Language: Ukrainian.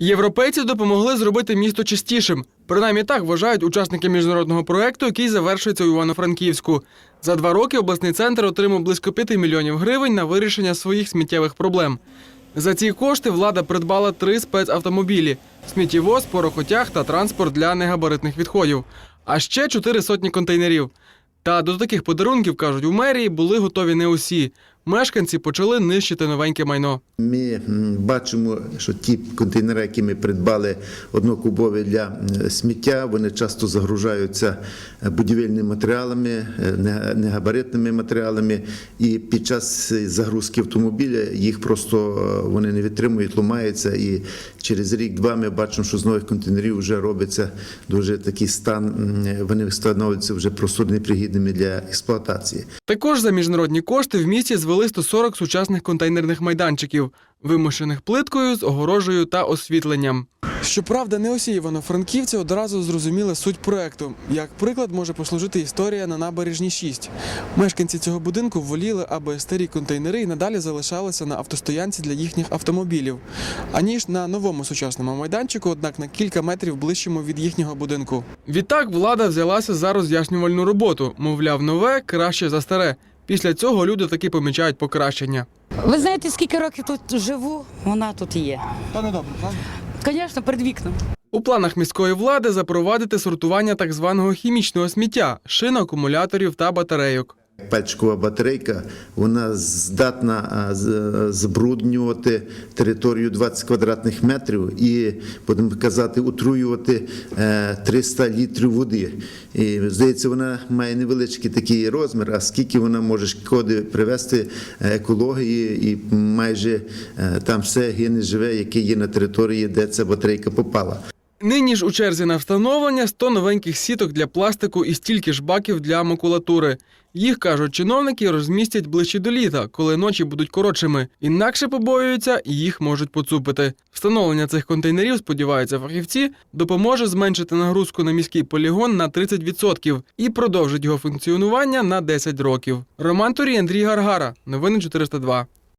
Європейці допомогли зробити місто чистішим. Принаймні так вважають учасники міжнародного проекту, який завершується у Івано-Франківську. За два роки обласний центр отримав близько 5 мільйонів гривень на вирішення своїх сміттєвих проблем. За ці кошти влада придбала три спецавтомобілі: сміттєвоз, порохотяг та транспорт для негабаритних відходів, а ще чотири сотні контейнерів. Та до таких подарунків, кажуть, у мерії були готові не усі. Мешканці почали нищити новеньке майно. Ми бачимо, що ті контейнери, які ми придбали однокубові для сміття, вони часто загружаються е, будівельними матеріалами, е, не- негабаритними матеріалами, і під час загрузки автомобіля їх просто е, вони не витримують, ламаються. І через рік-два ми бачимо, що з нових контейнерів вже робиться дуже такий стан. Вони становляться вже просто непригідними для експлуатації. Також за міжнародні кошти в місті звели 140 сучасних контейнерних майданчиків, вимушених плиткою з огорожею та освітленням. Щоправда, не усі івано-франківці одразу зрозуміли суть проекту. Як приклад може послужити історія на набережні 6. Мешканці цього будинку воліли, аби старі контейнери і надалі залишалися на автостоянці для їхніх автомобілів, аніж на новому сучасному майданчику, однак на кілька метрів ближчому від їхнього будинку. Відтак влада взялася за роз'яснювальну роботу. Мовляв, нове краще за старе. Після цього люди таки помічають покращення. Ви знаєте, скільки років тут живу, вона тут є. Та не добре, правда? Звісно, перед вікном. У планах міської влади запровадити сортування так званого хімічного сміття, шин, акумуляторів та батарейок. Пальчикова батарейка вона здатна а, з- забруднювати територію 20 квадратних метрів і, будемо казати, отруювати е, 300 літрів води. І, здається, вона має невеличкий такий розмір, а скільки вона може шкоди привести е, екології, і майже е, там все гине живе, яке є на території, де ця батарейка попала. Нині ж у черзі на встановлення 100 новеньких сіток для пластику і стільки ж баків для макулатури. Їх, кажуть чиновники, розмістять ближче до літа, коли ночі будуть коротшими. Інакше побоюються, і їх можуть поцупити. Встановлення цих контейнерів, сподіваються фахівці, допоможе зменшити нагрузку на міський полігон на 30% і продовжить його функціонування на 10 років. Роман Турій, Андрій Гаргара. Новини 402.